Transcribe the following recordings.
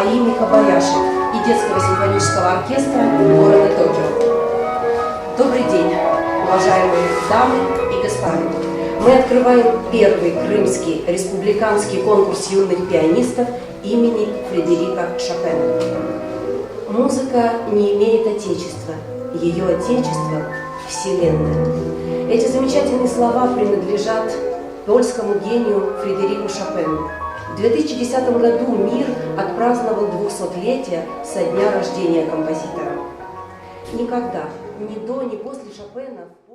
Аими Кабаяши и Детского симфонического оркестра города Токио. Добрый день, уважаемые дамы и господа. Мы открываем первый крымский республиканский конкурс юных пианистов имени Фредерика Шопена. Музыка не имеет отечества, ее отечество – Вселенная. Эти замечательные слова принадлежат польскому гению Фредерику Шопену. В 2010 году мир отпраздновал 200-летие со дня рождения композитора. Никогда, ни до, ни после Шопена в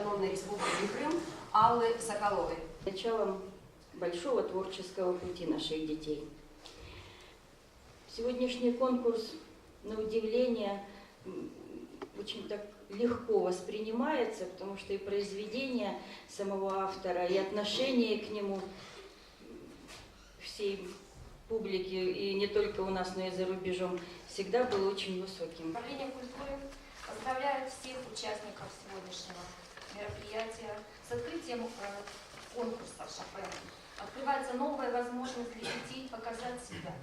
Автономной Республики Крым Аллы Соколовой. началом большого творческого пути наших детей. Сегодняшний конкурс, на удивление, очень так легко воспринимается, потому что и произведение самого автора, и отношение к нему всей публики, и не только у нас, но и за рубежом, всегда было очень высоким. Управление культуры поздравляет всех участников сегодняшнего мероприятия с открытием э, конкурса Шопена. Открывается новая возможность для детей показать себя,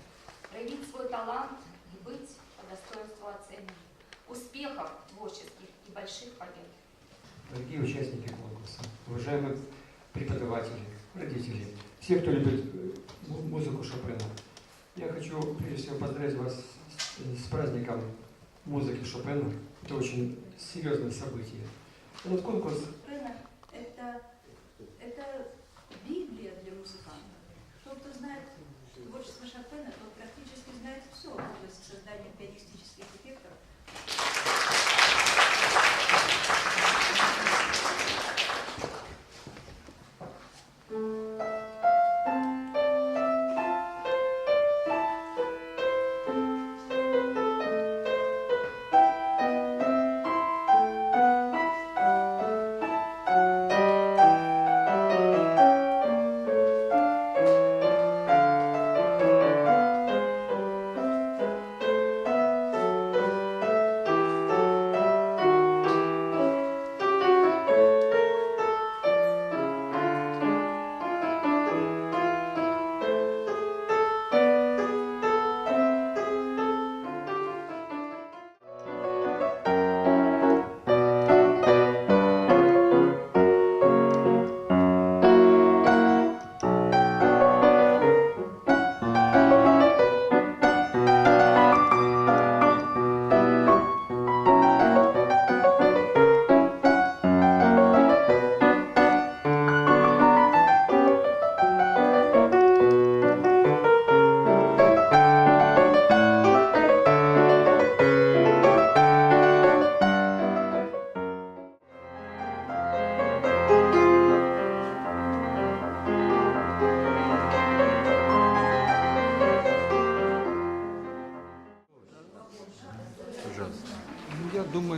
проявить свой талант и быть по достоинству оцененным. Успехов творческих и больших побед! Дорогие участники конкурса, уважаемые преподаватели, родители, все, кто любит э, му- музыку Шопена, я хочу прежде всего поздравить вас с праздником музыки Шопена. Это очень серьезное событие. Этот конкурс это, это Библия для музыкантов. Тот, кто знает творчество Шопена, тот практически знает все в области создания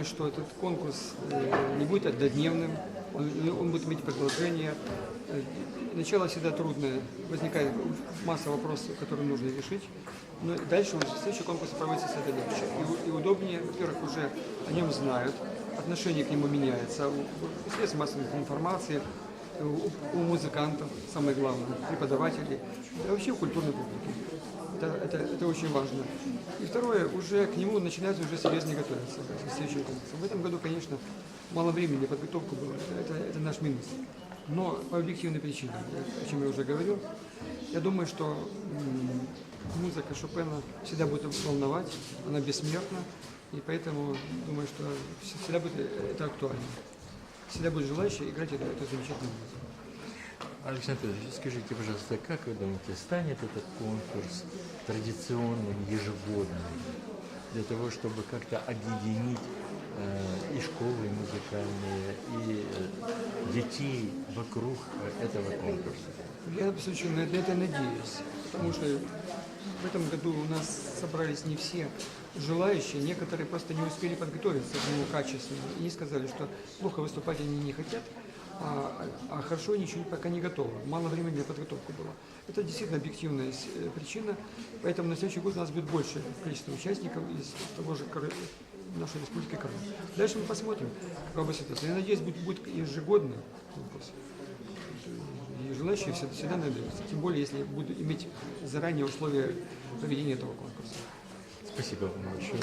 что этот конкурс э, не будет однодневным, он, будет иметь продолжение. Э, Начало всегда трудное, возникает масса вопросов, которые нужно решить. Но дальше уже следующий конкурс проводится всегда легче. И, и удобнее, во-первых, уже о нем знают, отношение к нему меняется. Средств массовой информации у, у музыкантов, самое главное, преподавателей, да вообще у культурной публики. Это, это, это очень важно. И второе, уже к нему начинается уже серьезнее готовиться к следующему. В этом году, конечно, мало времени подготовку было, это, это наш минус. Но по объективной причине, о чем я уже говорил, я думаю, что музыка Шопена всегда будет волновать, она бессмертна, и поэтому думаю, что вс- всегда будет это актуально. Всегда будет желающие играть эту, эту замечательную музыку. Александр Петрович, скажите, пожалуйста, как вы думаете, станет этот конкурс традиционным, ежегодным, для того, чтобы как-то объединить э, и школы музыкальные, и э, детей вокруг э, этого конкурса? Я очень на на это надеюсь, потому что в этом году у нас собрались не все желающие, некоторые просто не успели подготовиться к нему качественно. И сказали, что плохо выступать они не хотят, а, а хорошо еще пока не готовы. Мало времени для подготовки было. Это действительно объективная э, причина, поэтому на следующий год у нас будет больше количество участников из того же нашей республики Крым. Дальше мы посмотрим, какова будет ситуация. Я надеюсь, будет, будет ежегодно конкурс. И желающие всегда, всегда найдутся. Тем более, если будут иметь заранее условия проведения этого конкурса. Спасибо вам большое.